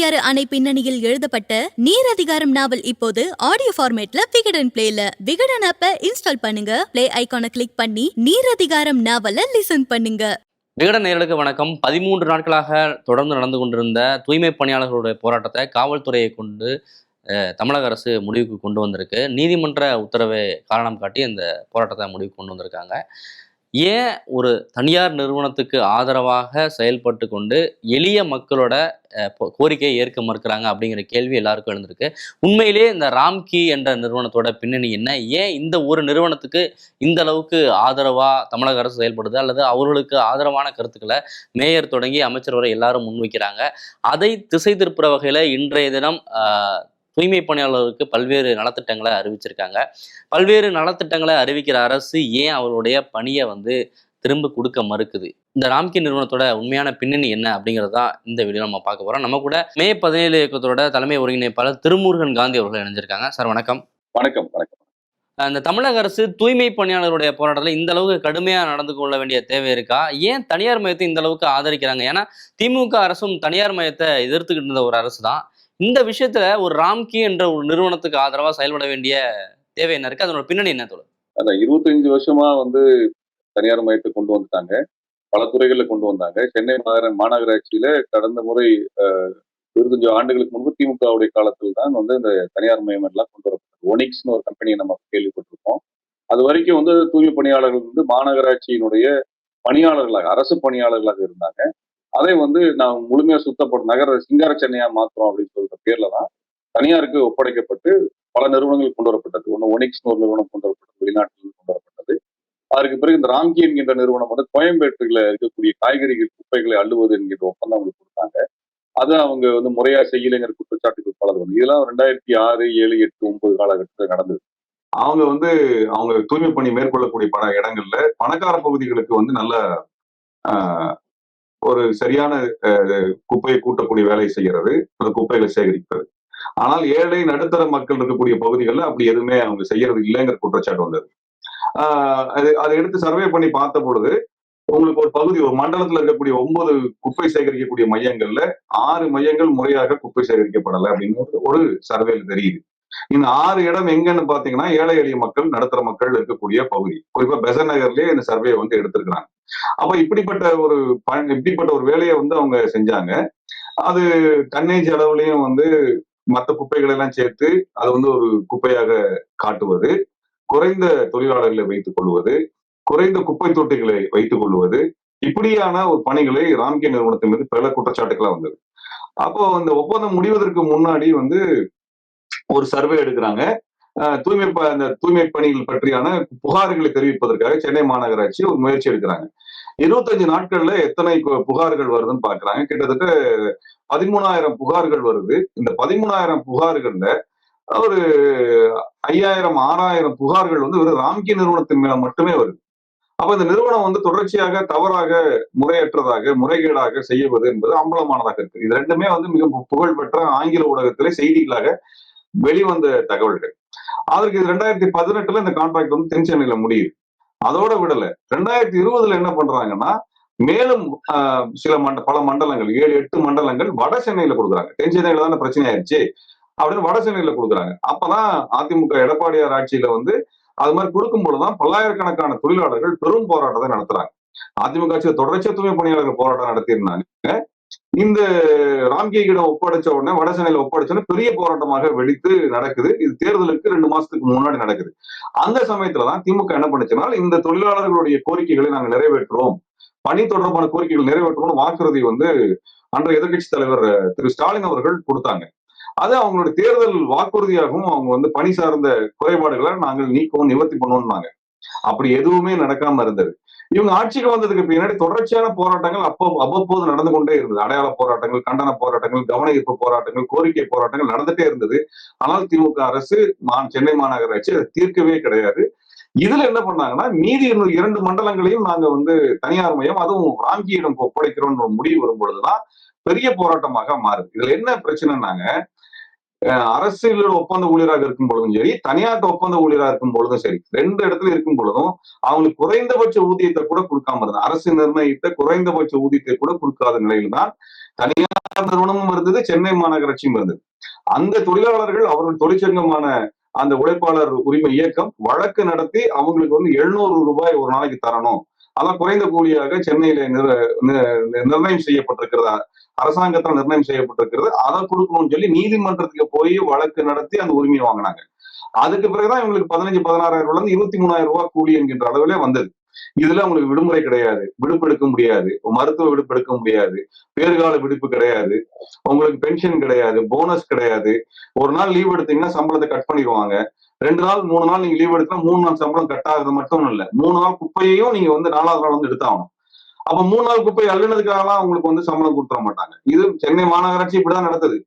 பெரியாறு அணை பின்னணியில் எழுதப்பட்ட நீர் அதிகாரம் நாவல் இப்போது ஆடியோ ஃபார்மேட்ல விகடன் பிளேல விகடன் ஆப்ப இன்ஸ்டால் பண்ணுங்க. பிளே ஐகானை கிளிக் பண்ணி நீர் அதிகாரம் நாவல லிசன் பண்ணுங்க. விகடன் நேயர்களுக்கு வணக்கம். பதிமூன்று நாட்களாக தொடர்ந்து நடந்து கொண்டிருந்த தூய்மை பணியாளர்களுடைய போராட்டத்தை காவல்துறையை கொண்டு தமிழக அரசு முடிவுக்கு கொண்டு வந்திருக்கு. நீதிமன்ற உத்தரவை காரணம் காட்டி இந்த போராட்டத்தை முடிவுக்கு கொண்டு வந்திருக்காங்க. ஏன் ஒரு தனியார் நிறுவனத்துக்கு ஆதரவாக செயல்பட்டு கொண்டு எளிய மக்களோட கோரிக்கையை ஏற்க மறுக்கிறாங்க அப்படிங்கிற கேள்வி எல்லாருக்கும் எழுந்திருக்கு. உண்மையிலேயே இந்த ராம்கி என்ற நிறுவனத்தோட பின்னணி என்ன? ஏன் இந்த ஒரு நிறுவனத்துக்கு இந்த அளவுக்கு ஆதரவாக தமிழக அரசு செயல்படுது? அல்லது அவர்களுக்கு ஆதரவான கருத்துக்களை மேயர் தொடங்கி அமைச்சர் வரை எல்லாரும் முன்வைக்கிறாங்க. அதை திசை திருப்புற வகையில் இன்றைய தினம் தூய்மை பணியாளர்களுக்கு பல்வேறு நலத்திட்டங்களை அறிவிச்சிருக்காங்க. பல்வேறு நலத்திட்டங்களை அறிவிக்கிற அரசு ஏன் அவருடைய பணியை வந்து திரும்ப கொடுக்க மறுக்குது? இந்த ராம்கி நிறுவனத்தோட உண்மையான பின்னணி என்ன அப்படிங்கிறது தான் இந்த வீடியோ நம்ம பார்க்க போறோம். நம்ம கூட மே பதினேழு இயக்கத்தோட தலைமை ஒருங்கிணைப்பாளர் திருமுருகன் காந்தி அவர்கள் இணைஞ்சிருக்காங்க. சார் வணக்கம். வணக்கம் வணக்கம். அந்த தமிழக அரசு தூய்மை பணியாளர்களுடைய போராட்டத்தில் இந்த அளவுக்கு கடுமையா நடந்து கொள்ள வேண்டிய தேவை இருக்கா? ஏன் தனியார் மையத்தை இந்த அளவுக்கு ஆதரிக்கிறாங்க? ஏன்னா திமுக அரசும் தனியார் மையத்தை எதிர்த்துக்கிட்டு இருந்த ஒரு அரசு தான் இந்த விஷயத்துல ஒரு ராம்கி என்ற ஒரு நிறுவனத்துக்கு ஆதரவா செயல்பட வேண்டிய தேவை என்ன இருக்கு? அதனோட பின்னணி என்ன தோணும் அதான் இருபத்தஞ்சு வருஷமா வந்து தனியார் மையத்தை கொண்டு வந்துட்டாங்க. பல துறைகளில் கொண்டு வந்தாங்க. சென்னை மாநகர மாநகராட்சியில கடந்த முறை இருபத்தஞ்சு ஆண்டுகளுக்கு முன்பு திமுகவுடைய காலத்தில் தான் வந்து இந்த தனியார் மையம் எல்லாம் கொண்டு வரப்பட்டது. ஒனிக்ஸ்னு ஒரு கம்பெனியை நம்ம கேள்விப்பட்டிருக்கோம் அது வரைக்கும் வந்து தூய்மை பணியாளர்கள் வந்து மாநகராட்சியினுடைய பணியாளர்களாக அரசு பணியாளர்களாக இருந்தாங்க. அதை வந்து நான் முழுமையா சுத்தப்படும் நகர சிங்கார சென்னையா மாத்திரம் அப்படின்னு சொல்ற பேர்ல தான் தனியாருக்கு ஒப்படைக்கப்பட்டு பல நிறுவனங்கள் கொண்டு வரப்பட்டது. ஒன்று ஒனிக்ஸ்னு ஒரு நிறுவனம் கொண்டு வரப்பட்டது வெளிநாட்டில் கொண்டு வரப்பட்டது. அதற்கு பிறகு இந்த ராம்கி என்கின்ற நிறுவனம் வந்து கோயம்பேட்டுல இருக்கக்கூடிய காய்கறிகள் குப்பைகளை அள்ளுவது என்கின்ற ஒப்பந்தம் அவங்களுக்கு கொடுத்தாங்க. அது அவங்க வந்து முறையா செய்யலைங்கிற குற்றச்சாட்டுகள் பலது வந்து இதெல்லாம் ரெண்டாயிரத்தி ஆறு ஏழு எட்டு ஒன்பது காலகட்டத்தில் நடந்தது. அவங்க வந்து அவங்க தூய்மை பணி மேற்கொள்ளக்கூடிய பல இடங்கள்ல பணக்கார பகுதிகளுக்கு வந்து நல்ல ஒரு சரியான குப்பையை கூட்டக்கூடிய வேலையை செய்யறது அந்த குப்பைகளை சேகரிப்பது. ஆனால் ஏழை நடுத்தர மக்கள் இருக்கக்கூடிய பகுதிகளில் அப்படி எதுவுமே அவங்க செய்யறது இல்லைங்கிற குற்றச்சாட்டு வந்தது. ஆஹ் அது அதை எடுத்து சர்வே பண்ணி பார்த்த பொழுது உங்களுக்கு ஒரு பகுதி ஒரு மண்டலத்துல இருக்கக்கூடிய ஒன்பது குப்பை சேகரிக்கக்கூடிய மையங்கள்ல ஆறு மையங்கள் முறையாக குப்பை சேகரிக்கப்படலை அப்படின்னு ஒரு- ஒரு சர்வேல தெரியுது. இந்த ஆறு இடம் எங்கன்னு பாத்தீங்கன்னா ஏழை எளிய மக்கள் நடுத்தர மக்கள் இருக்கக்கூடிய பகுதி. குறிப்பா பெசன் நகர்லயே இந்த சர்வே வந்து எடுத்திருக்கிறாங்க. அப்ப இப்படிப்பட்ட ஒரு ப- இப்படிப்பட்ட ஒரு வேலையை வந்து அவங்க செஞ்சாங்க. அது கண்ணேஜ் அளவுலயும் வந்து மற்ற குப்பைகளை எல்லாம் சேர்த்து அது வந்து ஒரு குப்பையாக காட்டுவது குறைந்த தொழிலாளர்களை வைத்துக் கொள்வது குறைந்த குப்பை தொட்டிகளை வைத்துக் கொள்வது இப்படியான ஒரு பணிகளை ராம்கே நிறுவனத்தின் மீது பல குற்றச்சாட்டுகளா வந்தது. அப்போ அந்த ஒப்பந்தம் முடிவதற்கு முன்னாடி வந்து ஒரு சர்வே எடுக்கிறாங்க. தூய்மை ப- அந்த தூய்மை பணிகள் பற்றியான புகார்களை தெரிவிப்பதற்காக சென்னை மாநகராட்சி ஒரு முயற்சி எடுக்கிறாங்க. இருபத்தஞ்சு நாட்கள்ல எத்தனை புகார்கள் வருதுன்னு பாக்குறாங்க. கிட்டத்தட்ட பதிமூணாயிரம் புகார்கள் வருது. இந்த பதிமூணாயிரம் புகார்கள்ல ஒரு ஐயாயிரம் ஆறாயிரம் புகார்கள் வந்து ஒரு ராம்கி நிறுவனத்தின் மேல மட்டுமே வருது. அப்ப இந்த நிறுவனம் வந்து தொடர்ச்சியாக தவறாக முறையற்றதாக முறைகேடாக செய்வது என்பது அம்பலமானதாக இருக்கு. இது ரெண்டுமே வந்து மிக புகழ்பெற்ற ஆங்கில ஊடகத்திலே செய்திகளாக வெளிவந்த தகவல்கள். அதற்கு இது ரெண்டாயிரத்தி பதினெட்டுல இந்த கான்ட்ராக்ட் வந்து தென் சென்னையில முடியுது. அதோட விடல. ரெண்டாயிரத்தி இருபதுல என்ன பண்றாங்கன்னா மேலும் சில மண்ட பல மண்டலங்கள் ஏழு எட்டு மண்டலங்கள் வட சென்னையில கொடுக்குறாங்க. தென் சென்னையில தானே பிரச்சனை ஆயிடுச்சு அப்படின்னு வட சென்னையில கொடுக்குறாங்க. அப்பதான் அதிமுக எடப்பாடியார் ஆட்சியில வந்து அது மாதிரி கொடுக்கும் பொழுதுதான் பல்லாயிரக்கணக்கான தொழிலாளர்கள் பெரும் போராட்டத்தை நடத்துறாங்க. அதிமுக ஆட்சியில் தொடர்ச்சியா தூய்மை பணியாளர்கள் போராட்டம் நடத்தியிருந்தாங்க. இந்த ராம்கேகிடம் ஒப்படைச்ச உடனே வடசென்னையில ஒப்படைச்ச உடனே பெரிய போராட்டமாக வெடித்து நடக்குது. இது தேர்தலுக்கு ரெண்டு மாசத்துக்கு முன்னாடி நடக்குது. அந்த சமயத்துலதான் திமுக என்ன பண்ணுச்சுன்னா இந்த தொழிலாளர்களுடைய கோரிக்கைகளை நாங்கள் நிறைவேற்றுவோம். பணி தொடர்பான கோரிக்கைகள் நிறைவேற்றுவோம் வாக்குறுதி வந்து அன்றைய எதிர்க்கட்சி தலைவர் திரு ஸ்டாலின் அவர்கள் கொடுத்தாங்க. அது அவங்களுடைய தேர்தல் வாக்குறுதியாகவும் அவங்க வந்து பணி சார்ந்த குறைபாடுகளை நாங்கள் நீக்கவும் நிவர்த்தி பண்ணுவோம்னாங்க. அப்படி எதுவுமே நடக்காம இருந்தது. இவங்க ஆட்சிக்கு வந்ததுக்கு பின்னாடி தொடர்ச்சியான போராட்டங்கள் அப்போ அவ்வப்போது நடந்து கொண்டே இருந்தது. அடையாள போராட்டங்கள் கண்டன போராட்டங்கள் கவன ஈர்ப்பு போராட்டங்கள் கோரிக்கை போராட்டங்கள் நடந்துட்டே இருந்தது. ஆனால் திமுக அரசு சென்னை மாநகராட்சி அதை தீர்க்கவே கிடையாது. இதுல என்ன பண்ணாங்கன்னா மீதி இன்னும் இரண்டு மண்டலங்களையும் நாங்க வந்து தனியார் மையம் அதுவும் ராங்கியிடம் ஒப்படைக்கிறோம்னு முடிவு வரும் பொழுதுதான் பெரிய போராட்டமாக மாறுது. இதுல என்ன பிரச்சனைனாங்க அரசியலோட ஒப்பந்த ஊழியராக இருக்கும் பொழுதும் சரி தனியார் ஒப்பந்த ஊழியராக இருக்கும் பொழுதும் சரி ரெண்டு இடத்துல இருக்கும் பொழுதும் அவங்களுக்கு குறைந்தபட்ச ஊதியத்தை கூட கொடுக்காம இருந்தது அரசு நிர்ணயித்த குறைந்தபட்ச ஊதியத்தை கூட கொடுக்காத நிலையில தான் தனியார் தனியார் நிறுவனமும் இருந்தது சென்னை மாநகராட்சியும் இருந்தது. அந்த தொழிலாளர்கள் அவர்கள் தொழிற்சங்கமான அந்த உழைப்பாளர் உரிமை இயக்கம் வழக்கு நடத்தி அவங்களுக்கு வந்து எழுநூறு ரூபாய் ஒரு நாளைக்கு தரணும். அதான் குறைந்த கூலியாக சென்னையில நிர- நிர்ணயம் செய்யப்பட்டிருக்கிறதா? அரசாங்கத்தால் நிர்ணயம் செய்யப்பட்டிருக்கிறது. அதை கொடுக்கணும்னு சொல்லி நீதிமன்றத்துக்கு போய் வழக்கு நடத்தி அந்த உரிமையை வாங்கினாங்க. அதுக்கு பிறகுதான் இவங்களுக்கு பதினஞ்சு பதினாறாயிரம் ரூபாய் இருந்து இருபத்தி மூணாயிரம் ரூபாய் கூலி என்கின்ற அளவிலே வந்தது. இதுல உங்களுக்கு விடுமுறை கிடையாது. விடுப்பு எடுக்க முடியாது. மருத்துவ விடுப்பு எடுக்க முடியாது. பேறுகால விடுப்பு கிடையாது. உங்களுக்கு பென்ஷன் கிடையாது. போனஸ் கிடையாது. ஒரு நாள் லீவ் எடுத்தீங்கன்னா சம்பளத்தை கட் பண்ணிடுவாங்க. ரெண்டு நாள் மூணு நாள் நீங்க லீவ் எடுத்தா மூணு நாள் சம்பளம் கட் ஆகுறது மட்டும் இல்ல. மூணு நாள் குப்பையையும் நீங்க வந்து நாலாவது நாள் வந்து எடுத்தாகணும். அப்ப மூணு நாள் குப்பை அள்ளுனதுக்காகலாம் உங்களுக்கு வந்து சம்பளம் கொடுத்துட மாட்டாங்க. இது சென்னை மாநகராட்சி இப்படிதான் நடத்துது.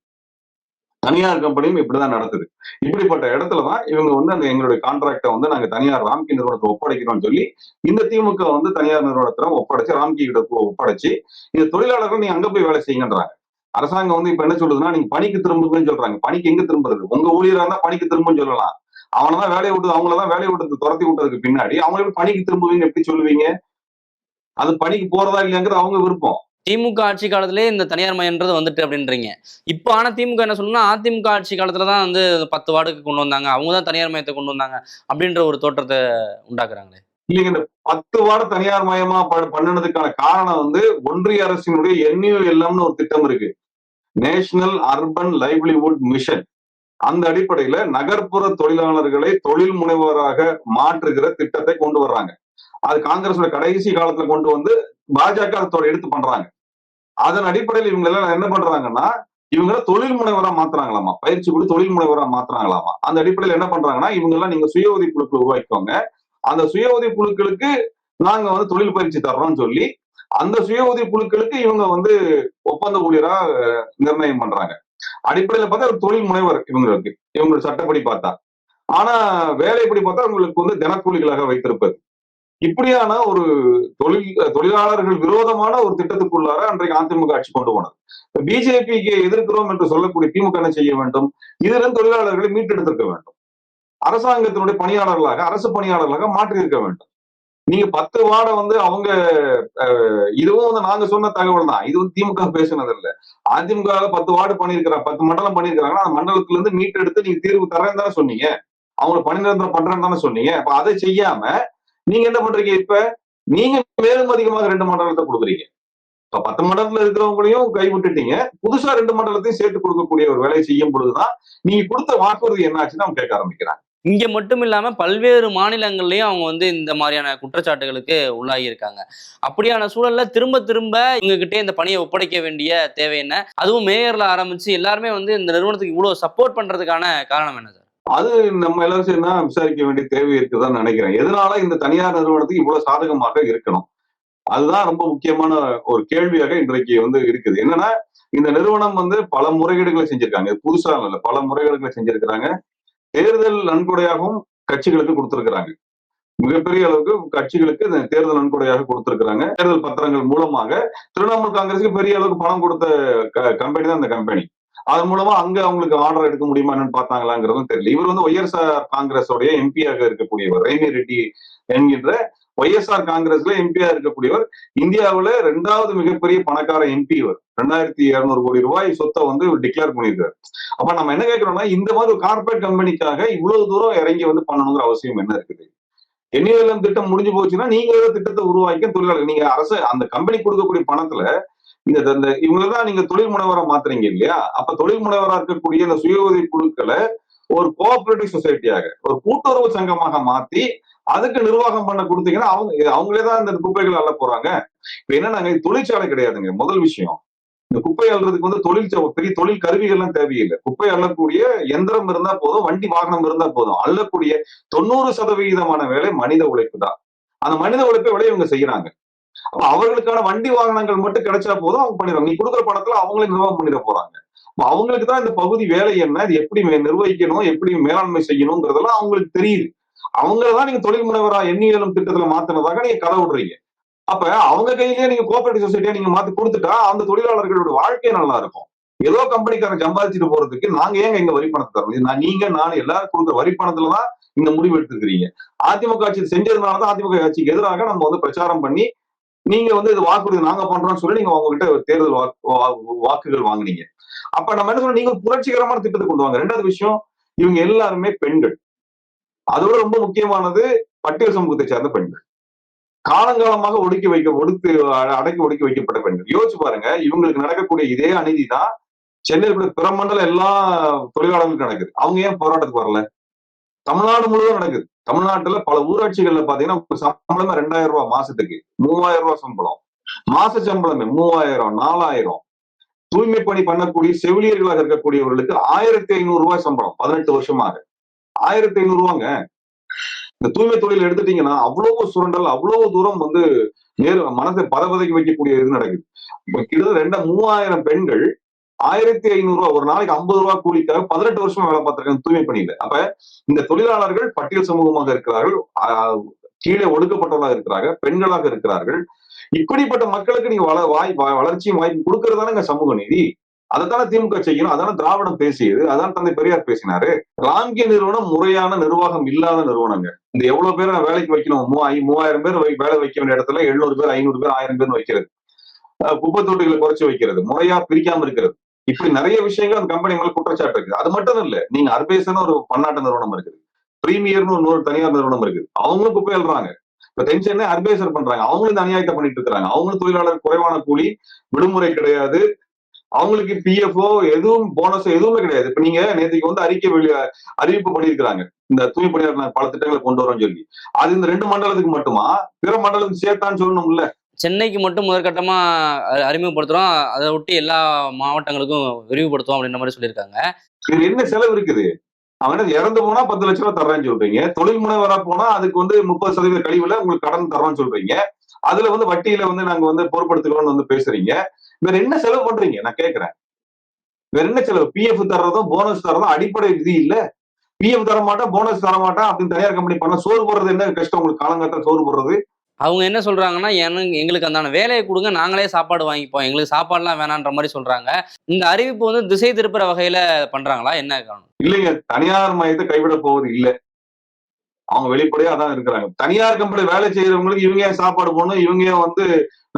தனியார் கம்பெனியும் இப்படிதான் நடத்துது. இப்படிப்பட்ட இடத்துலதான் இவங்க வந்து அந்த எங்களுடைய கான்ட்ராக்டை வந்து நாங்க தனியார் ராம்கி நிறுவனத்தை ஒப்படைக்கிறோம்னு சொல்லி இந்த திமுக வந்து தனியார் நிறுவனத்துல ஒப்படைச்சு ராம்கி கிட்ட ஒப்படைச்சு இந்த தொழிலாளர்கள் நீங்க அங்க போய் வேலை செய்யுங்கன்றாங்க. அரசாங்கம் வந்து இப்ப என்ன சொல்லுதுன்னா நீங்க பணிக்கு திரும்புங்கன்னு சொல்றாங்க. பணிக்கு எங்க திரும்புறது? உங்க ஊழியரா இருந்தா பணிக்கு திரும்புன்னு சொல்லலாம். அவனதான் வேலையை விட்டு அவங்களதான் வேலையை விட்டு துரத்தி விட்டதுக்கு பின்னாடி அவங்க எப்படி பணிக்கு திரும்புவீங்க எப்படி சொல்லுவீங்க? அது பணிக்கு போறதா இல்லையாங்கிறது அவங்க விருப்பம். திமுக ஆட்சி காலத்திலே இந்த தனியார் மயன்றது வந்துட்டு அப்படின்றீங்க. இப்போ ஆனா திமுக என்ன சொல்லணும்னா அதிமுக ஆட்சி காலத்துல தான் வந்து பத்து வார்டுக்கு கொண்டு வந்தாங்க. அவங்க தான் தனியார் மயத்தை கொண்டு வந்தாங்க அப்படின்ற ஒரு தோற்றத்தை உண்டாக்குறாங்களே. இல்லைங்க இந்த பத்து வார்டு தனியார் மயமா பண்ணுனதுக்கான காரணம் வந்து ஒன்றிய அரசினுடைய என்யூஎல்எம்னு ஒரு திட்டம் இருக்கு. National urban livelihood mission. அந்த அடிப்படையில நகர்ப்புற தொழிலாளர்களை தொழில் முனைவோராக மாற்றுகிற திட்டத்தை கொண்டு வர்றாங்க. அது காங்கிரஸோட கடைசி காலத்துல கொண்டு வந்து பாஜக அதோட எடுத்து பண்றாங்க. அதன் அடிப்படையில் இவங்க எல்லாம் என்ன பண்றாங்கன்னா இவங்கள தொழில் முனைவரா மாத்துறாங்களாமா? பயிற்சி கொடுத்து தொழில் முனைவரா மாத்துறாங்களாமா? அந்த அடிப்படையில் என்ன பண்றாங்கன்னா இவங்க எல்லாம் நீங்க சுய உதவி குழுக்கள் உருவாக்கிக்கோங்க. அந்த சுய உதவி குழுக்களுக்கு நாங்க வந்து தொழில் பயிற்சி தர்றோம்னு சொல்லி அந்த சுய உதவி குழுக்களுக்கு இவங்க வந்து ஒப்பந்த ஊழியரா நிர்ணயம் பண்றாங்க. அடிப்படையில பார்த்தா ஒரு தொழில் முனைவர் இவங்களுக்கு இவங்களுக்கு சட்டப்படி பார்த்தா. ஆனா வேலைப்படி பார்த்தா உங்களுக்கு வந்து தினக்கூலிகளாக வைத்திருப்பது. இப்படியான ஒரு தொழில் தொழிலாளர்கள் விரோதமான ஒரு திட்டத்துக்குள்ளார அன்றைக்கு அதிமுக ஆட்சி கொண்டு போனது. பிஜேபிக்கு எதிர்க்கிறோம் என்று சொல்லக்கூடிய திமுக என்ன செய்ய வேண்டும்? இதிலிருந்து தொழிலாளர்களை மீட்டெடுத்திருக்க வேண்டும். அரசாங்கத்தினுடைய பணியாளர்களாக அரசு பணியாளர்களாக மாற்றியிருக்க வேண்டும். நீங்க பத்து வார்டை வந்து அவங்க அஹ், இதுவும் வந்து நாங்க சொன்ன தகவல் தான். இது வந்து திமுக பேசுனது இல்ல. அதிமுக பத்து வார்டு பண்ணிருக்கிறாங்க பத்து மண்டலம் பண்ணிருக்கிறாங்கன்னா அந்த மண்டலத்துல இருந்து மீட்டெடுத்து நீங்க தீர்வு தரேன்னு தானே சொன்னீங்க. அவங்க பணி பண்றேன்னு தானே சொன்னீங்க. அப்ப அதை செய்யாம நீங்க என்ன பண்றீங்க இப்ப? நீங்க மேலும் அதிகமாக ரெண்டு மண்டலத்தை கொடுக்குறீங்க. இப்ப பத்து மண்டலத்துல இருக்கிறவங்களையும் கைவிட்டுட்டீங்க. புதுசா ரெண்டு மண்டலத்தையும் சேர்த்து கொடுக்கக்கூடிய ஒரு வேலையை செய்யும் பொழுதுதான் நீங்க கொடுத்த வாக்குறுதி என்னாச்சுன்னு அவங்க கேட்க ஆரம்பிக்கிறாங்க. இங்கே மட்டும் இல்லாமல் பல்வேறு மாநிலங்கள்லையும் அவங்க வந்து இந்த மாதிரியான குற்றச்சாட்டுகளுக்கு உள்ளாகி இருக்காங்க. அப்படியான சூழல்ல திரும்ப திரும்ப இவங்ககிட்டே இந்த பணியை ஒப்படைக்க வேண்டிய தேவை என்ன? அதுவும் மேயரில் ஆரம்பிச்சு எல்லாருமே வந்து இந்த நிறுவனத்துக்கு இவ்வளோ சப்போர்ட் பண்றதுக்கான காரணம் என்ன சார்? அது நம்ம எல்லாரும் சேர்ந்தா தான் விசாரிக்க வேண்டிய தேவை இருக்குதான்னு நினைக்கிறேன். எதனால இந்த தனியார் நிறுவனத்துக்கு இவ்வளவு சாதகமாக இருக்கணும்? அதுதான் ரொம்ப முக்கியமான ஒரு கேள்வியாக இன்றைக்கு வந்து இருக்குது. என்னன்னா இந்த நிறுவனம் வந்து பல முறைகேடுகளை செஞ்சிருக்காங்க. புதுசா இல்ல பல முறைகேடுகளை செஞ்சிருக்கிறாங்க. தேர்தல் நன்கொடையாகவும் கட்சிகளுக்கு கொடுத்திருக்கிறாங்க. மிகப்பெரிய அளவுக்கு கட்சிகளுக்கு தேர்தல் நன்கொடையாக கொடுத்திருக்கிறாங்க. தேர்தல் பத்திரங்கள் மூலமாக திரிணாமுல் காங்கிரஸுக்கு பெரிய அளவுக்கு பணம் கொடுத்த கம்பெனி தான் இந்த கம்பெனி அதன் மூலமா அங்க அவங்களுக்கு ஆர்டர் எடுக்க முடியுமா என்னன்னு பார்த்தாங்களாங்கிறதும் தெரியல. இவர் வந்து ஒய்எஸ்ஆர் காங்கிரஸோடைய எம்பியாக இருக்கக்கூடியவர். ரெய்னி ரெட்டி என்கின்ற ஒய்எஸ்ஆர் காங்கிரஸ்ல எம்பியா இருக்கக்கூடியவர் இந்தியாவுல ரெண்டாவது மிகப்பெரிய பணக்கார எம்பி இவர். ரெண்டாயிரத்தி இருநூறு கோடி ரூபாய் சொத்தை வந்து டிக்ளேர் பண்ணியிருக்காரு. அப்ப நம்ம என்ன கேட்கிறோம்னா இந்த மாதிரி ஒரு கார்பரேட் கம்பெனிக்காக இவ்வளவு தூரம் இறங்கி வந்து பண்ணணுங்கிற அவசியம் என்ன இருக்குது? என்யூஎல்எம் திட்டம் முடிஞ்சு போச்சுன்னா நீங்க ஏதோ திட்டத்தை உருவாக்கி தொழிலாளர் நீங்க அரசு அந்த கம்பெனி கொடுக்கக்கூடிய பணத்துல இந்த இந்த இவங்க நீங்க தொழில் முனைவரா மாத்துறீங்க இல்லையா? அப்ப தொழில் முனைவரா இருக்கக்கூடிய இந்த சுய உதவி குழுக்களை ஒரு கோஆபரேட்டிவ் சொசைட்டியாக ஒரு கூட்டுறவு சங்கமாக மாத்தி அதுக்கு நிர்வாகம் பண்ண கொடுத்தீங்கன்னா அவங்க அவங்களே தான் இந்த குப்பைகள் அள்ள போறாங்க. இப்ப என்னன்னாங்க தொழிற்சாலை கிடையாதுங்க. முதல் விஷயம். இந்த குப்பை அள்ளுறதுக்கு வந்து தொழில் பெரிய தொழில் கருவிகள்லாம் தேவையில்லை. குப்பை அள்ளக்கூடிய எந்திரம் இருந்தா போதும் வண்டி வாகனம் இருந்தா போதும். அள்ளக்கூடிய தொண்ணூறு சதவிகிதமான வேலை மனித உழைப்பு தான். அந்த மனித உழைப்பை விட இவங்க செய்யறாங்க. அப்ப அவர்களுக்கான வண்டி வாகனங்கள் மட்டும் கிடைச்சா போதும் அவங்க பண்ணிடுறாங்க. நீ கொடுக்குற பணத்துல அவங்களே நிர்வாகம் பண்ணிட போறாங்க. அவங்களுக்கு தான் இந்த பகுதி வேலை என்ன? இது எப்படி மே- நிர்வகிக்கணும்? எப்படி மேலாண்மை செய்யணுங்கிறதெல்லாம் அவங்களுக்கு தெரியுது. அவங்களதான் நீங்க தொழில் முனைவரா எண்ணியலும் திட்டத்துல மாத்தினதாக நீங்க கதை விடுறீங்க. அப்ப அவங்க கையிலேயே நீங்க கோஆபரேட்டிவ் சொசைட்டியா நீங்க மாத்தி கொடுத்துட்டா அந்த தொழிலாளர்களோட வாழ்க்கை நல்லா இருக்கும். ஏதோ கம்பெனிக்காரன் சம்பாதிச்சுட்டு போறதுக்கு நாங்க ஏங்க எங்க வரி பணத்தை தரணும்? நான் நீங்க நான் எல்லாரும் கொடுக்குற வரி பணத்துலதான் இந்த முடிவு எடுத்துக்கிறீங்க அதிமுக ஆட்சி செஞ்சதுனாலதான் அதிமுக ஆட்சிக்கு எதிராக நம்ம வந்து பிரச்சாரம் பண்ணி நீங்க வந்து இது வாக்குறுதி நாங்க பண்றோம்னு சொல்லி நீங்க உங்ககிட்ட தேர்தல் வாக்கு- வா- வாக்குகள் வாங்குனீங்க. அப்ப நம்ம என்ன சொல்றோம்? நீங்க புரட்சிகரமான திட்டத்தை கொண்டு வாங்க. ரெண்டாவது விஷயம் இவங்க எல்லாருமே பெண்கள். அதோட ரொம்ப முக்கியமானது பட்டியல் சமூகத்தை சேர்ந்த பெண்கள். காலங்காலமாக ஒடுக்கி வைக்க ஒடுத்து அடக்கி ஒடுக்கி வைக்கப்பட்ட பெண்கள். யோசிச்சு பாருங்க இவங்களுக்கு நடக்கக்கூடிய இதே அநீதி தான் சென்னையில் கூட பிற மண்டலம் எல்லா தொழிலாளர்களுக்கும் நடக்குது. அவங்க ஏன் போராட்டத்துக்கு வரல? தமிழ்நாடு முழுவதும் நடக்குது. தமிழ்நாட்டுல பல ஊராட்சிகள்ல பாத்தீங்கன்னா சம்பளமே ரெண்டாயிரம் ரூபாய் மாசத்துக்கு. மூவாயிரம் ரூபாய் சம்பளம். மாச சம்பளமே மூவாயிரம் நாலாயிரம். தூய்மை பணி பண்ணக்கூடிய செவிலியர்களாக இருக்கக்கூடியவர்களுக்கு ஆயிரத்தி ஐநூறு ரூபாய் சம்பளம் பதினெட்டு வருஷமாக. ஆயிரத்தி ஐநூறு ரூபாங்க. இந்த தூய்மை தொழில் எடுத்துட்டீங்கன்னா அவ்வளவு சுரண்டல் அவ்வளவு தூரம் வந்து நேரு மனதை பதவதைக்கு வைக்கக்கூடிய இது நடக்குது. கிட்டத்தட்ட ரெண்ட மூவாயிரம் பெண்கள் ஆயிரத்தி ஐநூறு ரூபா ஒரு நாளைக்கு ஐம்பது ரூபா கூலிக்காக பதினெட்டு வருஷமா வேலை பார்த்திருக்காங்க தூய்மை பணியில. அப்ப இந்த தொழிலாளர்கள் பட்டியல் சமூகமாக இருக்கிறார்கள் கீழே ஒடுக்கப்பட்டவர்களாக இருக்கிறாங்க பெண்களாக இருக்கிறார்கள். இப்படிப்பட்ட மக்களுக்கு நீங்க வள வாய் வளர்ச்சியும் வாய்ப்பு கொடுக்கறதானங்க சமூக நீதி. அதைத்தானே திமுக செய்யணும் அதான திராவிடம் பேசியது அதான் தந்தை பெரியார் பேசினாரு. ராம்கே நிறுவனம் முறையான நிர்வாகம் இல்லாத நிறுவனங்க. இந்த எவ்வளவு பேர் வேலைக்கு வைக்கணும் மூவாயிரம் பேர் வேலை வைக்க வேண்டிய இடத்துல எழுநூறு பேர் ஐநூறு பேர் ஆயிரம் பேர் வைக்கிறது. அஹ் குப்பை தொட்டிகளை குறைச்சு வைக்கிறது முறையா பிரிக்காம இருக்கிறது. இப்படி நிறைய விஷயங்கள் அந்த கம்பெனி மேல குற்றச்சாட்டு இருக்குது. அது மட்டும் இல்ல நீங்க அர்பேசன் ஒரு பன்னாட்டு நிறுவனம் இருக்குது. பிரீமியர்னு ஒரு தனியார் நிறுவனம் இருக்குது. அவங்களும் குப்பை எழுறாங்க இப்ப டென்ஷனே அர்பேசர் பண்றாங்க. அவங்களும் இந்த அநியாயத்தை பண்ணிட்டு இருக்காங்க அவங்களும் தொழிலாளர் குறைவான கூலி விடுமுறை கிடையாது. அவங்களுக்கு பிஎஃப்ஓ எதுவும் போனஸ் எதுவுமே கிடையாது. இப்ப நீங்க நேற்றுக்கு வந்து அறிக்கை வெளி- அறிவிப்பு பண்ணியிருக்கிறாங்க. இந்த தூய்மை பணியாளர் பல திட்டங்களை கொண்டு வரோம்னு சொல்லி. அது இந்த ரெண்டு மண்டலத்துக்கு மட்டுமா? பிற மண்டலத்துக்கு சேர்த்தான்னு சொல்லணும்ல. சென்னைக்கு மட்டும் முதற்கட்டமா அறிமுகப்படுத்துகிறோம் அறிமுகப்படுத்துறோம். அதை விட்டு எல்லா மாவட்டங்களுக்கும் விரிவுபடுத்துவோம் அப்படின்ற மாதிரி சொல்லியிருக்காங்க. இது என்ன செலவு இருக்குது? அவன் இறந்து போனா பத்து லட்ச ரூபா தர்றேன்னு சொல்றீங்க. தொழில் முனைவரா போனா அதுக்கு வந்து முப்பது சதவீத கழிவுல உங்களுக்கு கடன் தர்றோம்னு சொல்றீங்க. அதுல வந்து வட்டியில வந்து நாங்க வந்து பொறுப்படுத்துக்கிறோம்னு வந்து பேசுறீங்க. வேற என்ன செலவு பண்றீங்க? நான் கேட்கிறேன் வேற என்ன செலவு? பிஎஃப் தர்றதும் போனஸ் தர்றதும் அடிப்படை விதி இல்ல. பிஎஃப் தர மாட்டேன் போனஸ் தர மாட்டேன் அப்படின்னு தனியார் கம்பெனி பண்ண சோறு போடுறது என்ன கஷ்டம்? உங்களுக்கு காலங்காலத்துல சோறு போடுறது. அவங்க என்ன சொல்றாங்கன்னா எனக்கு எங்களுக்கு அந்தான வேலையை கொடுங்க நாங்களே சாப்பாடு வாங்கிப்போம். எங்களுக்கு சாப்பாடுலாம் வேணான்ற மாதிரி சொல்றாங்க. இந்த அறிவிப்பு வந்து திசை திருப்புற வகையில பண்றாங்களா? என்ன காரணம்? இல்லைங்க. தனியார் மையத்தை கைவிட போவது இல்ல. அவங்க வெளிப்படையா தான் இருக்கிறாங்க. தனியார் கம்பெனி வேலை செய்யறவங்களுக்கு இவங்க ஏன் சாப்பாடு போடணும்? இவங்க ஏன் வந்து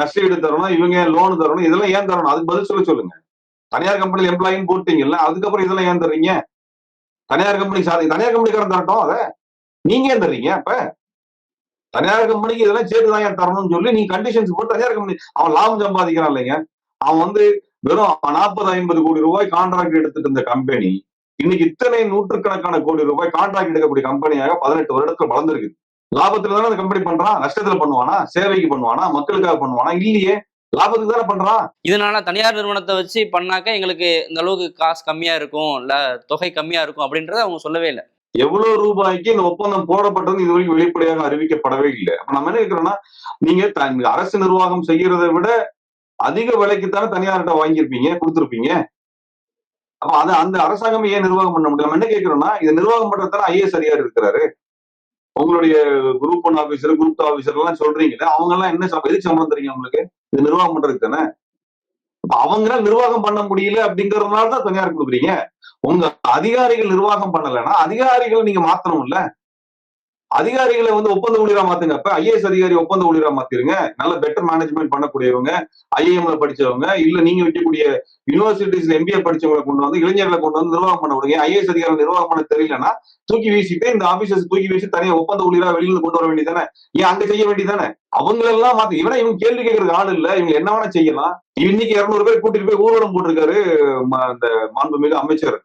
நஷ்டஈடு தரணும்? இவங்க ஏன் லோன் தரணும்? இதெல்லாம் ஏன் தரணும்? அதுக்கு பதில் சொல்ல சொல்லுங்க. தனியார் கம்பெனியில் எம்ப்ளாயின்னு போட்டீங்கல்ல அதுக்கப்புறம் இதெல்லாம் ஏன் தர்றீங்க? தனியார் கம்பெனி சாதி தனியார் கம்பெனிக்காரன் தரட்டும் அதை? நீங்க ஏன் தர்றீங்க அப்ப? தனியார் கம்பெனிக்கு இதெல்லாம் சேர்த்து தான் ஏன் தரணும்னு சொல்லி நீங்க கண்டிஷன்ஸ் போட்டு தனியார் கம்பெனி அவன் லாபம் சம்பாதிக்கிறான் இல்லைங்க. அவன் வந்து வெறும் நாற்பது ஐம்பது கோடி ரூபாய் கான்ட்ராக்ட் எடுத்துட்டு இருந்த கம்பெனி இன்னைக்கு இத்தனை நூற்றுக்கணக்கான கோடி ரூபாய் கான்ட்ராக்ட் எடுக்கக்கூடிய கம்பெனியாக பதினெட்டு வருடத்துல வளர்ந்துருக்கு. லாபத்துல தானே அந்த கம்பெனி பண்றான்? நஷ்டத்துல பண்ணுவானா? சேவைக்கு பண்ணுவானா? மக்களுக்காக பண்ணுவானா? இல்லையே. லாபத்துக்கு தானே பண்றான்? இதனால தனியார் நிறுவனத்தை வச்சு பண்ணாக்க எங்களுக்கு இந்த அளவுக்கு காசு கம்மியா இருக்கும் இல்ல தொகை கம்மியா இருக்கும் அப்படின்றத அவங்க சொல்லவே இல்லை. எவ்வளவு ரூபாய்க்கு இந்த ஒப்பந்தம் போடப்பட்டது இது வரைக்கும் வெளிப்படையாக அறிவிக்கப்படவே இல்லை. அப்ப நம்ம என்ன கேட்கிறோம்னா நீங்க அரசு நிர்வாகம் செய்யறதை விட அதிக விலைக்குத்தானே தனியார்கிட்ட வாங்கியிருப்பீங்க கொடுத்துருப்பீங்க? அப்ப அது அந்த அரசாங்கம் ஏன் நிர்வாகம் பண்ண முடியும் நம்ம என்ன கேட்கிறோம்னா இது நிர்வாகம் பண்றதுதானே ஐஏஎஸ் அதிகாரி இருக்கிறாரு. உங்களுடைய group one officer group two officer எல்லாம் சொல்றீங்களே அவங்க எல்லாம் என்ன சம்பளம் எதுக்கு சம்பளம் தரீங்க உங்களுக்கு? இது நிர்வாகம் பண்றதுக்கு தானே? அவங்க அவங்களால நிர்வாகம் பண்ண முடியல அப்படிங்கறதுனால தான் தனியார் கொடுக்குறீங்க. உங்க அதிகாரிகள் நிர்வாகம் பண்ணலைன்னா அதிகாரிகளை நீங்க மாத்தணும்ல. அதிகாரிகளை வந்து ஒப்பந்த ஊழியரா மாத்துங்க. அப்ப ஐஏஎஸ் அதிகாரி ஒப்பந்த ஊழியரா மாத்திருங்க. நல்ல பெட்டர் மேனேஜ்மெண்ட் பண்ணக்கூடியவங்க ஐஏஎம்ல படிச்சவங்க இல்ல நீங்க வைக்கக்கூடிய யூனிவர்சிட்டிஸ்ல எம்பிஏ படிச்சவங்களை கொண்டு வந்து இளைஞர்களை கொண்டு வந்து நிர்வாகம் பண்ண விடுங்க. ஐஏஎஸ் அதிகாரி நிர்வாகம் பண்ண தெரியலன்னா தூக்கி வீசிட்டு இந்த ஆபீசர்ஸ் தூக்கி வீசி தனியா ஒப்பந்த ஊழியரா வெளியில கொண்டு வர வேண்டியதானே ஏன் அங்க செய்ய வேண்டியதானே அவங்களெல்லாம் மாத்தி. இவனா இவங்க கேள்வி கேட்கறதுக்கு ஆள் இல்ல. இவங்க என்ன வேணா செய்யலாம். இன்னைக்கு இருநூறு பேர் கூட்டிட்டு போய் ஊர்வலம் போட்டிருக்காரு இந்த அந்த மாண்புமிகு அமைச்சர்.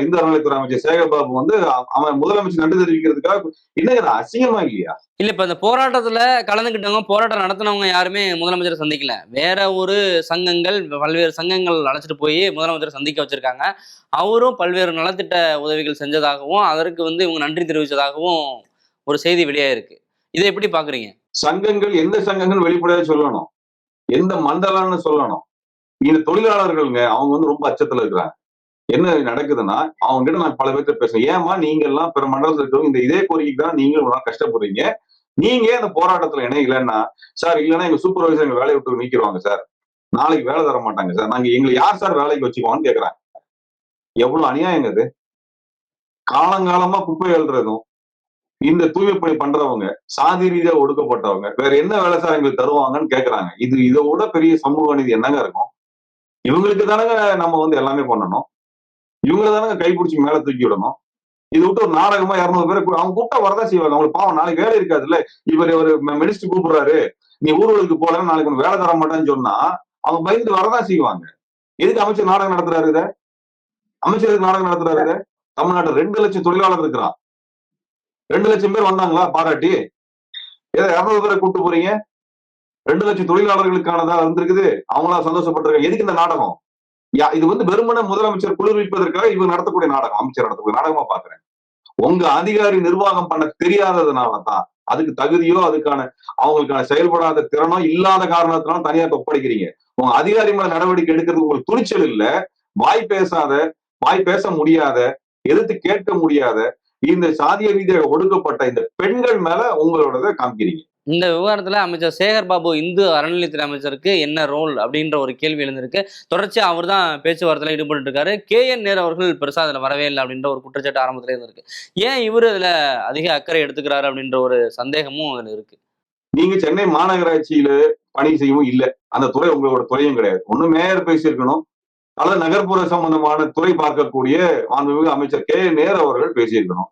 இந்து அறநிலைத்துறை அமைச்சர் சேகர்பாபு வந்து அவ- அவன் முதலமைச்சர் நன்றி தெரிவிக்கிறதுக்காக என்னங்க அசிங்கமா இல்லையா? இல்ல இப்ப இந்த போராட்டத்துல கலந்துக்கிட்டவங்க போராட்டம் நடத்தினவங்க யாருமே முதலமைச்சரை சந்திக்கல. வேற ஒரு சங்கங்கள் பல்வேறு சங்கங்கள் அழைச்சிட்டு போய் முதலமைச்சரை சந்திக்க வச்சிருக்காங்க. அவரும் பல்வேறு நலத்திட்ட உதவிகள் செஞ்சதாகவும் அதற்கு வந்து இவங்க நன்றி தெரிவிச்சதாகவும் ஒரு செய்தி வெளியாயிருக்கு. இதை எப்படி பாக்குறீங்க? சங்கங்கள் எந்த சங்கங்கள் வெளிப்படையா சொல்லணும். எந்த மண்டலம்னு சொல்லணும். இந்த தொழிலாளர்கள்ங்க அவங்க வந்து ரொம்ப அச்சத்துல இருக்கிறாங்க. என்ன நடக்குதுன்னா அவங்க கிட்ட நான் பல பேர்த்த பேசுறேன். ஏமா நீங்க எல்லாம் பிற மண்டலத்துல இருக்கிறவங்க இந்த இதே கோரிக்கைக்கு தான் நீங்களும் இவ்வளவு கஷ்டப்படுறீங்க. நீங்க அந்த போராட்டத்துல போராட்டத்துல இல்லைன்னா சார் இல்லைன்னா எங்க சூப்பர்வைசர் எங்க வேலையை விட்டு நீக்கிடுவாங்க சார். நாளைக்கு வேலை தர மாட்டாங்க சார். நாங்க எங்களை யார் சார் வேலைக்கு வச்சுக்கோன்னு கேக்குறாங்க. எவ்வளவு அநியாயங்க அது காலங்காலமா குப்பை எழுறதும் இந்த தூய்மை பணி பண்றவங்க சாதி ரீதியா ஒடுக்கப்பட்டவங்க வேற என்ன வேலை சார் எங்களுக்கு தருவாங்கன்னு கேக்குறாங்க. இது இதை விட பெரிய சமூக நீதி என்னங்க இருக்கும்? இவங்களுக்கு தானங்க நம்ம வந்து எல்லாமே பண்ணணும். இவங்களை தானங்க கைப்பிடிச்சு மேல தூக்கி விடணும்? இது விட்டு ஒரு நாடகமா இரநூறு பேர் அவங்க கூப்பிட்டா வரதான் செய்வாங்க. அவங்களுக்கு பாவம் நாளைக்கு வேலை இருக்காதுல்ல? இவர் ஒரு மினிஸ்டர் கூப்பிடுறாரு. நீ ஊர்களுக்கு போலன்னு நாளைக்கு உனக்கு வேலை தர மாட்டேன்னு சொன்னா அவங்க பயந்து வரதான் செய்வாங்க. எதுக்கு அமைச்சர் நாடகம் நடத்துறாரு இத? அமைச்சர் எதுக்கு நாடகம் நடத்துறாரு இத? தமிழ்நாட்டுல ரெண்டு லட்சம் தொழிலாளர் இருக்கிறான். ரெண்டு லட்சம் பேர் வந்தாங்களா பாராட்டி? ஏதோ இரநூறு பேரை கூப்பிட்டு போறீங்க? ரெண்டு லட்சம் தொழிலாளர்களுக்கானதா இருந்திருக்குது அவங்களா சந்தோஷப்பட்டிருக்காங்க. எதுக்கு இந்த நாடகம்? இது வந்து வெறுமனை முதலமைச்சர் குளிர்விப்பதற்காக இவர் நடத்தக்கூடிய நாடகம் அமைச்சர் நடத்தக்கூடிய நாடகமா பாக்குறேன். உங்க அதிகாரி நிர்வாகம் பண்ண தெரியாததுனாலதான் அதுக்கு தகுதியோ அதுக்கான அவங்களுக்கான செயல்படாத திறனோ இல்லாத காரணத்தினால தனியார் ஒப்படைக்கிறீங்க உங்க அதிகாரி மேல நடவடிக்கை எடுக்கிறது உங்களுக்கு துணிச்சல் இல்ல வாய் பேசாத வாய் பேச முடியாத எதிர்த்து கேட்க முடியாத இந்த சாதிய ரீதியாக ஒடுக்கப்பட்ட இந்த பெண்கள் மேல உங்களோட காமிக்கிறீங்க. இந்த விவகாரத்துல அமைச்சர் சேகர் பாபு இந்து அறநிலையத்துறை அமைச்சருக்கு என்ன ரோல் அப்படின்ற ஒரு கேள்வி எழுந்திருக்கு. தொடர்ச்சியா அவர் தான் பேச்சுவார்த்தையில ஈடுபட்டு இருக்காரு. கே என் நேர் அவர்கள் பெருசா அதுல வரவே இல்லை அப்படின்ற ஒரு குற்றச்சாட்டு ஆரம்பத்துல இருந்திருக்கு. ஏன் இவரு அதில் அதிக அக்கறை எடுத்துக்கிறாரு அப்படின்ற ஒரு சந்தேகமும் அதுல இருக்கு. நீங்க சென்னை மாநகராட்சியில பணி செய்யவும் இல்லை. அந்த துறை உங்களோட துறையும் கிடையாது. ஒண்ணு மேயர் பேசியிருக்கணும். அல்லது நகர்ப்புற சம்பந்தமான துறை பார்க்கக்கூடிய மாண்புமிகு அமைச்சர் கே நேர் அவர்கள் பேசியிருக்கணும்.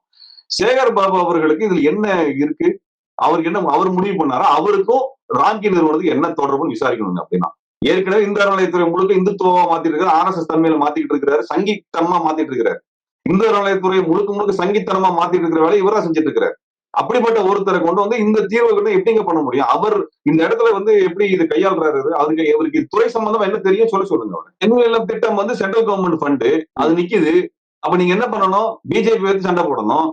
சேகர் பாபு அவர்களுக்கு இதுல என்ன இருக்கு? அவருக்கு என்ன அவர் முடிவு பண்ணாரா? அவருக்கும் ராங்கி நிறுவனத்துக்கு என்ன தொடர்புன்னு விசாரிக்கணும் அப்படின்னா. ஏற்கனவே இந்து அறநிலையத்துறை முழுக்க இந்துத்துவமா மாத்திட்டு இருக்காரு ஆர் எஸ் எஸ் தன்மையில மாத்திட்டு இருக்கிறாரு சங்கித்தனமா மாத்திட்டு இருக்கிறாரு. இந்து அறநிலையத்துறை முழுக்க முழுக்க சங்கித்தனமா மாத்திட்டு இருக்கிற வேலையை இவரா செஞ்சுட்டு இருக்கிறாரு அப்படிப்பட்ட ஒருத்தரை கொண்டு வந்து இந்த தீர்வை எப்படிங்க பண்ண முடியும்? அவர் இந்த இடத்துல வந்து எப்படி இது கையாளுறாரு? அவருக்கு இவருக்கு துறை சம்பந்தமா என்ன தெரியும் சொல்ல சொல்லுங்க அவர். எண்ணூர் திட்டம் வந்து சென்ட்ரல் கவர்மெண்ட் ஃபண்டு அது நிக்குது. அப்ப நீங்க என்ன பண்ணணும்? பிஜேபி எடுத்து சண்டை போடணும்.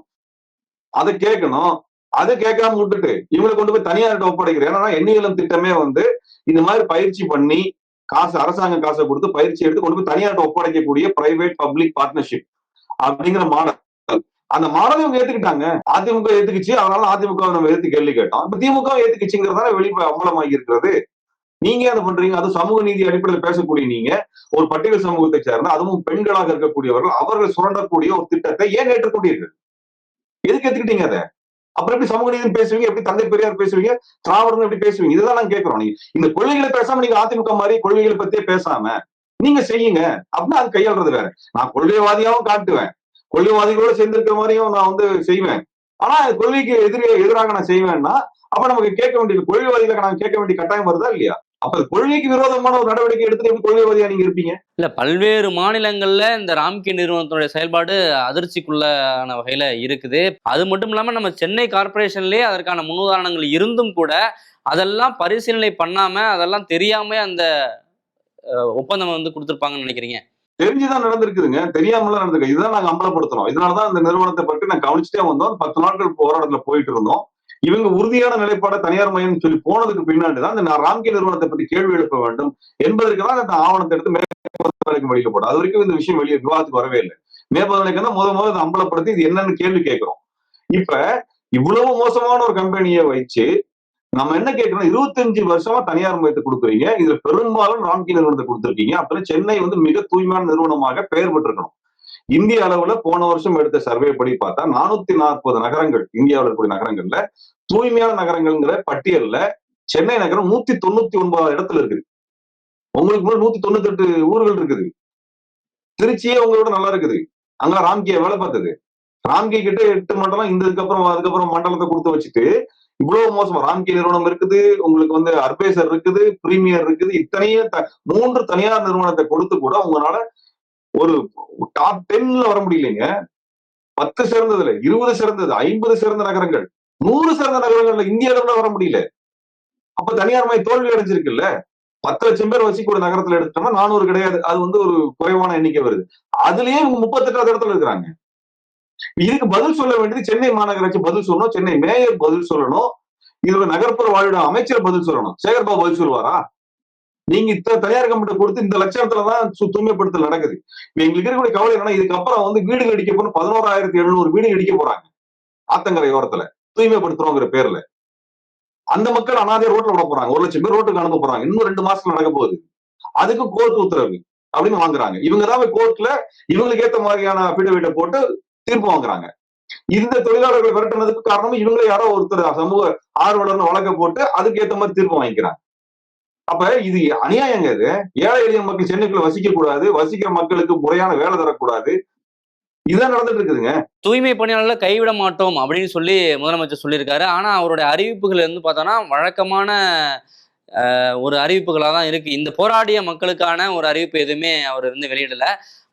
அதை கேட்கணும். அதை கேட்காம விட்டுட்டு இவங்களை கொண்டு போய் தனியார்கிட்ட ஒப்படைக்கிறேன். ஏன்னா எண்ணியலம் திட்டமே வந்து இந்த மாதிரி பயிற்சி பண்ணி காசு அரசாங்க காசை கொடுத்து பயிற்சி எடுத்து கொண்டு போய் தனியார்கிட்ட ஒப்படைக்கக்கூடிய பிரைவேட் பப்ளிக் பார்ட்னர்ஷிப் அப்படிங்கிற மாடல். அந்த மாடலை இவங்க ஏத்துக்கிட்டாங்க. அதிமுக ஏத்துக்குச்சு. அதனால அதிமுக நம்ம எதிர்த்து கேள்வி கேட்டோம். இப்ப திமுக ஏத்துக்குச்சுங்கிறதால வெளி அம்பலமாகி இருக்கிறது. நீங்க அதை பண்றீங்க? அது சமூக நீதி அடிப்படையில் பேசக்கூடிய நீங்க. ஒரு பட்டியல் சமூகத்தை சேர்ந்த அதுவும் பெண்களாக இருக்கக்கூடியவர்கள் அவர்கள் சுரண்டக்கூடிய ஒரு திட்டத்தை ஏன் ஏற்றுக்கொண்டீர்கள்? எதுக்கு ஏத்துக்கிட்டீங்க அதை? அப்புறம் எப்படி சமூக நீதி பேசுவீங்க? எப்படி தந்தை பெரியார் பேசுவீங்க? திராவிடம் எப்படி பேசுவீங்க? இதுதான் நாங்க கேட்கிறோம். நீங்க இந்த கொள்கைகளை பேசாம நீங்க அதிமுக மாதிரி கொள்கைகளை பத்தியே பேசாம நீங்க செய்யுங்க. அப்படின்னா அது கையாளுறது வேற. நான் கொள்கைவாதியாவும் காட்டுவேன். கொள்கைவாதிகளோட சேர்ந்திருக்கிற மாதிரியும் நான் வந்து செய்வேன். ஆனா கொள்கைக்கு எதிரே எதிராக நான் செய்வேன்னா அப்ப நமக்கு கேட்க வேண்டியது கொள்கைவாதிகளுக்கு நாங்க கேட்க வேண்டிய கட்டாயம் வருதா இல்லையா? அப்ப கொள்கைக்கு விரோதமான ஒரு நடவடிக்கை எடுத்துட்டு எப்படி கொள்கைவாதியா நீங்க இருப்பீங்க? இல்ல பல்வேறு மாநிலங்கள்ல இந்த ராம்கி நிறுவனத்தினுடைய செயல்பாடு அதிர்ச்சிக்குள்ளான வகையில இருக்குது. அது மட்டும் இல்லாம நம்ம சென்னை கார்ப்பரேஷன்லயே அதற்கான முன்னுதாரணங்கள் இருந்தும் கூட அதெல்லாம் பரிசீலனை பண்ணாம அதெல்லாம் தெரியாம அந்த ஒப்பந்தம் வந்து கொடுத்துருப்பாங்கன்னு நினைக்கிறீங்க? தெரிஞ்சுதான் நடந்திருக்குதுங்க. தெரியாமல நடந்திருக்கு இதுதான் நாங்க அம்பலப்படுத்துறோம். இதனாலதான் இந்த நிறுவனத்தை பற்றி நான் கவனிச்சுட்டே வந்தோம். பத்து நாட்கள் போராட்டத்துல போயிட்டு இருந்தோம். இவங்க உறுதியான நிலைப்பாட தனியார் மையம் சொல்லி போனதுக்கு பின்னாடி தான் இந்த ராம்கி நிறுவனத்தை பத்தி கேள்வி எழுப்ப வேண்டும் என்பதற்கு தான் ஆவணத்தை எடுத்து மேற்பதற்கு வெளியில போடும் அது வரைக்கும் இந்த விஷயம் வெளியே விவாதத்துக்கு வரவே இல்லை. மேற்பதற்கு தான் முத முதல்ல இதை அம்பலப்படுத்தி இது என்னன்னு கேள்வி கேட்கிறோம். இப்ப இவ்வளவு மோசமான ஒரு கம்பெனியை வச்சு நம்ம என்ன கேட்கிறோம்? இருபத்தஞ்சு வருஷமா தனியார் மையத்தை கொடுக்குறீங்க. இதுல பெரும்பாலும் ராம்கி நிறுவனத்தை கொடுத்துருக்கீங்க. அப்புறம் சென்னை வந்து மிக தூய்மையான நிறுவனமாக பெயர் பெற்றிருக்கணும். இந்திய அளவுல போன வருஷம் எடுத்த சர்வே படி பார்த்தா நானூத்தி நாற்பது நகரங்கள் இந்தியாவில் இருக்கக்கூடிய நகரங்கள்ல தூய்மையான நகரங்கள்ங்கிற பட்டியல்ல சென்னை நகரம் நூத்தி தொண்ணூத்தி ஒன்பதாவது இடத்துல இருக்குது. உங்களுக்கு முன்னாடி நூத்தி தொண்ணூத்தி எட்டு ஊர்கள் இருக்குது. திருச்சியே உங்களோட நல்லா இருக்குது. அங்க ராம்கிய வேலை பார்த்தது. ராம்கி கிட்ட எட்டு மண்டலம் இந்த இதுக்கப்புறம் அதுக்கப்புறம் மண்டலத்தை கொடுத்து வச்சுட்டு இவ்வளவு மோசமா ராம்கே நிறுவனம் இருக்குது உங்களுக்கு வந்து அர்பேசர் இருக்குது பிரீமியர் இருக்குது இத்தனையே த- மூன்று தனியார் நிறுவனத்தை கொடுத்து கூட உங்களால ஒரு டாப் டென்ல வர முடியலைங்க. பத்து சிறந்ததுல இருபது சிறந்தது ஐம்பது சிறந்த நகரங்கள் நூறு சிறந்த நகரங்கள்ல இந்திய அளவுல வர முடியல. அப்ப தனியார் மாதிரி தோல்வி அடைஞ்சிருக்குல்ல. பத்து லட்சம் பேர் வசிக்க ஒரு நகரத்துல எடுத்தோம்னா நானூறு கிடையாது. அது வந்து ஒரு குறைவான எண்ணிக்கை வருது. அதுலயே இவங்க முப்பத்தெட்டாவது இடத்துல இருக்கிறாங்க. இதுக்கு பதில் சொல்ல வேண்டியது சென்னை மாநகராட்சி பதில் சொல்லணும் சென்னை மேயர் பதில் சொல்லணும் இதுல நகர்ப்புற வாழ்விட அமைச்சர் பதில் சொல்லணும். சேகர்பாபு பதில் சொல்லுவாரா? நீங்க இத்தனை தனியார் கம்பெனி கொடுத்து இந்த லட்சணத்துலதான் தூய்மைப்படுத்தல் நடக்குது. இப்ப எங்களுக்கு இருக்கக்கூடிய கவலை என்னன்னா இதுக்கப்புறம் வந்து வீடு இடிக்க போன பதினோராயிரத்தி எழுநூறு வீடு இடிக்க போறாங்க. ஆத்தங்கரை ஓரத்துல. தூய்மைப்படுத்துறோங்கிற பேர்ல. அந்த மக்கள் அனாதைய ரோட்ல விட போறாங்க. ஒரு லட்சம் பேர் ரோட்டுக்கு அனுப்ப போறாங்க. இன்னும் ரெண்டு மாசத்துல நடக்க போகுது. அதுக்கு கோர்ட் உத்தரவு அப்படின்னு வாங்குறாங்க. இவங்க தான் கோர்ட்ல இவங்களுக்கு ஏத்த மாதிரியான அபிடவிட்டை போட்டு தீர்ப்பு வாங்குறாங்க. இந்த தொழிலாளர்களை விரட்டுனதுக்கு காரணம் இவங்களை யாரோ ஒருத்தர் சமூக ஆர்வலர்னு வழக்க போட்டு அதுக்கு ஏத்த மாதிரி தீர்ப்பு வாங்கிக்கிறாங்க. அப்ப இது அநியாயங்க இது. ஏழை எளிய மக்கள் சென்னைக்குள்ள வசிக்க கூடாது வசிக்கிற மக்களுக்கு முறையான வேலை தரக்கூடாது. இதான் நடந்துட்டு இருக்குதுங்க. தூய்மை பணியாளர்களை கைவிட மாட்டோம் அப்படின்னு சொல்லி முதலமைச்சர் சொல்லியிருக்காரு. ஆனா அவருடைய அறிவிப்புகள் வந்து பார்த்தோன்னா வழக்கமான ஒரு அறிவிப்புகளாக தான் இருக்கு. இந்த போராடிய மக்களுக்கான ஒரு அறிவிப்பு எதுவுமே அவர் வந்து வெளியிடல.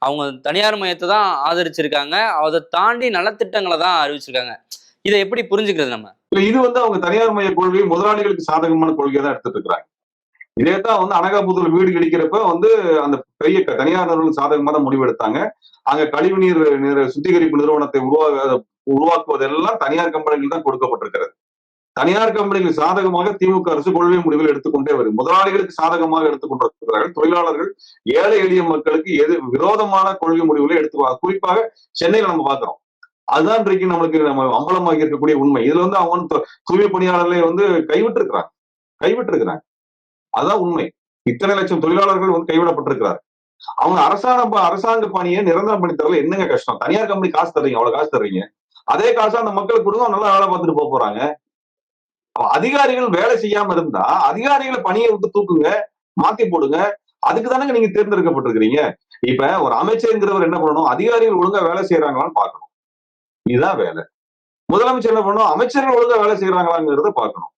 அவங்க தனியார் மையத்தை தான் ஆதரிச்சிருக்காங்க. அதை தாண்டி நலத்திட்டங்களை தான் அறிவிச்சிருக்காங்க. இதை எப்படி புரிஞ்சுக்கிறது நம்ம? இது வந்து அவங்க தனியார் மைய கொள்கை முதலாளிகளுக்கு சாதகமான கொள்கையை தான் எடுத்துட்டு இருக்காங்க இதே தான் வந்து அனகாபுத்தூர் வீடு கிடைக்கிறப்ப வந்து அந்த பெரிய தனியார் நிறுவனம் சாதகமா தான் முடிவெடுத்தாங்க. அங்க கழிவு நீர் சுத்திகரிப்பு நிறுவனத்தை உருவாக்க உருவாக்குவதெல்லாம் தனியார் கம்பெனிகள் தான் கொடுக்கப்பட்டிருக்கிறது. தனியார் கம்பெனிகள் சாதகமாக திமுக அரசு கொள்கை முடிவுகள் எடுத்துக்கொண்டே வரும் முதலாளிகளுக்கு சாதகமாக எடுத்துக்கொண்டிருக்கிறார்கள். தொழிலாளர்கள் ஏழை எளிய மக்களுக்கு எது விரோதமான கொள்கை முடிவுகளை எடுத்து குறிப்பாக சென்னையில நம்ம பார்க்கிறோம். அதுதான் இன்றைக்கு நம்மளுக்கு நம்ம அம்பலமாகி இருக்கக்கூடிய உண்மை. இதுல வந்து அவங்க வந்து தூய்மை பணியாளர்களை வந்து கைவிட்டு இருக்கிறாங்க கைவிட்டு இருக்கிறாங்க அதான் உண்மை. இத்தனை லட்சம் தொழிலாளர்கள் வந்து கைவிடப்பட்டிருக்கிறார் அவங்க அரசாங்க அரசாங்க பணியை நிரந்தரம் பண்ணி தரல. என்னங்க கஷ்டம்? தனியார் கம்பெனி காசு தர்றீங்க. அவ்வளவு காசு தர்றீங்க. அதே காசு அந்த மக்களுக்கு கொடுங்க. நல்லா வேலை பார்த்துட்டு போக போறாங்க. அதிகாரிகள் வேலை செய்யாம இருந்தா அதிகாரிகளை பணியை விட்டு தூக்குங்க மாத்தி போடுங்க. அதுக்கு தானங்க நீங்க தேர்ந்தெடுக்கப்பட்டிருக்கிறீங்க. இப்ப ஒரு அமைச்சருங்கிறவர் என்ன பண்ணணும்? அதிகாரிகள் ஒழுங்கா வேலை செய்யறாங்களான்னு பாக்கணும் இதுதான் வேலை. முதலமைச்சர் என்ன பண்ணணும்? அமைச்சர்கள் ஒழுங்கா வேலை செய்யறாங்களாங்கிறத பார்க்கணும்.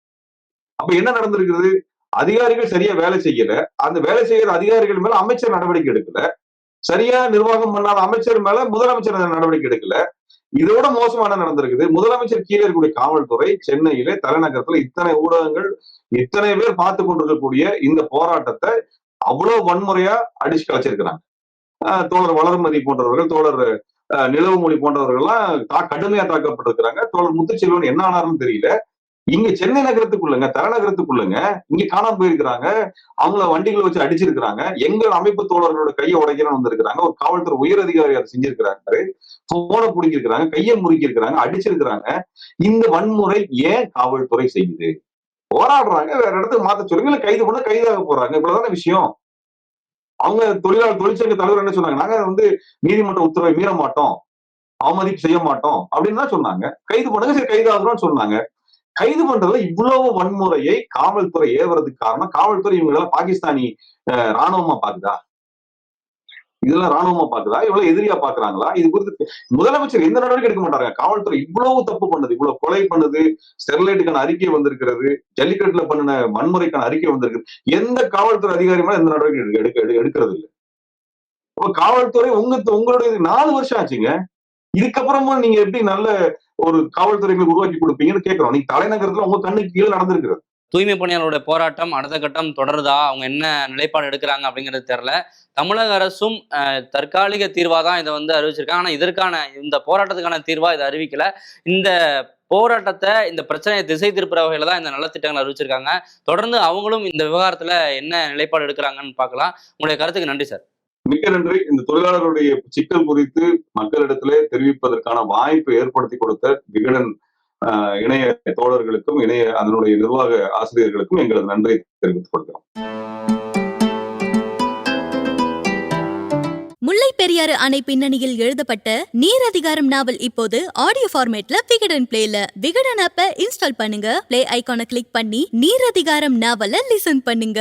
அப்ப என்ன நடந்திருக்குது? அதிகாரிகள் சரியா வேலை செய்யல. அந்த வேலை செய்யற அதிகாரிகள் மேல அமைச்சர் நடவடிக்கை எடுக்கல. சரியா நிர்வாகம் பண்ணாத அமைச்சர் மேல முதலமைச்சர் நடவடிக்கை எடுக்கல. இதோட மோசமான நடந்திருக்குது. முதலமைச்சர் கீழே இருக்கக்கூடிய காவல்துறை சென்னையிலே தலைநகரத்துல இத்தனை ஊடகங்கள் இத்தனை பேர் பார்த்து கொண்டிருக்கக்கூடிய இந்த போராட்டத்தை அவ்வளவு வன்முறையா அடிச்சு கலைச்சிருக்கிறாங்க ஆஹ் தோழர் வளர்மதி போன்றவர்கள் தோழர் நிலவுமொழி போன்றவர்கள்லாம் கடுமையா தாக்கப்பட்டிருக்கிறாங்க. தோழர் முத்துச்செல்வன் என்ன ஆனாருன்னு தெரியல. இங்க சென்னை நகரத்துக்குள்ளங்க தலைநகரத்துக்குள்ளங்க இங்க காணாம போயிருக்கிறாங்க. அவங்கள வண்டிகளை வச்சு அடிச்சிருக்கிறாங்க. எங்கள் அமைப்பு தோழர்களோட கையை உடைக்கிறன்னு வந்திருக்கிறாங்க. ஒரு காவல்துறை உயர் அதிகாரி அதை செஞ்சிருக்கிறாரு. போனை பிடிங்கிருக்கிறாங்க கையை முறுக்கிருக்கிறாங்க அடிச்சிருக்கிறாங்க. இந்த வன்முறை ஏன் காவல்துறை செய்யுது? போராடுறாங்க வேற இடத்துக்கு மாத்த சொல்லுங்க இல்ல கைது பண்ண கைதாக போறாங்க. இவ்வளவுதான விஷயம்? அவங்க தொழிலாளர் தொழிற்சங்க தலைவர் என்ன சொன்னாங்க? நாங்க வந்து நீதிமன்ற உத்தரவை மீற மாட்டோம் அவமதிப்பு செய்ய மாட்டோம். அப்படின்னு தான் சொன்னாங்க. கைது பண்ணுங்க சரி கைது ஆகுறோம்னு சொன்னாங்க. கைது பண்றதுல இவ்வளவு வன்முறையை காவல்துறை ஏவுறதுக்கு காரணம். காவல்துறை இவங்களெல்லாம் பாகிஸ்தானி அஹ், ராணுவமா பாக்குதா? இதெல்லாம் ராணுவமா பாக்குதா? இவ்வளவு எதிரியா பாக்குறாங்களா? இது குறித்து முதலமைச்சர் எந்த நடவடிக்கை எடுக்க மாட்டாங்க காவல்துறை இவ்வளவு தப்பு பண்ணுது இவ்வளவு கொலை பண்ணுது ஸ்டெர்லைட்டுக்கான அறிக்கை வந்திருக்கிறது ஜல்லிக்கட்டுல பண்ணின வன்முறைக்கான அறிக்கை வந்திருக்கு எந்த காவல்துறை அதிகாரி மேல எந்த நடவடிக்கை எடுக்க- எடு- எடுக்கிறது இல்லை இப்ப காவல்துறை உங்க உங்களுடைய நாலு வருஷம் ஆச்சுங்க. இதுக்கப்புறமும் நீங்க எப்படி நல்ல ஒரு காவல்துறைகளை உருவாக்கி கொடுப்பீங்கன்னு கேட்கிறோம். நீ தலைநகரத்துல உங்க கண்ணுக்கு கீழே நடந்திருக்கிறது. தூய்மை பணியாளருடைய போராட்டம் அடுத்த கட்டம் தொடருதா? அவங்க என்ன நிலைப்பாடு எடுக்கிறாங்க அப்படிங்கிறது தெரியல. தமிழக அரசும் அஹ், தற்காலிக தீர்வா தான் இதை வந்து அறிவிச்சிருக்காங்க. ஆனா இதற்கான இந்த போராட்டத்துக்கான தீர்வா இதை அறிவிக்கல. இந்த போராட்டத்தை இந்த பிரச்சனையை திசை திருப்புற வகையில தான் இந்த நலத்திட்டங்களை அறிவிச்சிருக்காங்க. தொடர்ந்து அவங்களும் இந்த விவகாரத்துல என்ன நிலைப்பாடு எடுக்கிறாங்கன்னு பார்க்கலாம். உங்களுடைய கருத்துக்கு நன்றி சார். மிக்க நன்றி. இந்த தொழிலாளர்களுடைய சிக்கல் குறித்து மக்களிடத்திலே தெரிவிப்பதற்கான வாய்ப்பை ஏற்படுத்தி கொடுத்த விகடன் இணைய தோழர்களுக்கும் இணைய அதனுடைய நிர்வாக ஆசிரியர்களுக்கும் எங்களது நன்றியை தெரிவித்துக் கொள்கிறோம். முல்லை பெரியாறு அணை பின்னணியில் எழுதப்பட்ட நீர் அதிகாரம் நாவல் இப்போது ஆடியோ ஃபார்மேட்ல விகடன் பிளேல விகடன் ஆப்ப இன்ஸ்டால் பண்ணுங்க. பிளே ஐகானை கிளிக் பண்ணி நீர் அதிகாரம் நாவல லிசன் பண்ணுங்க.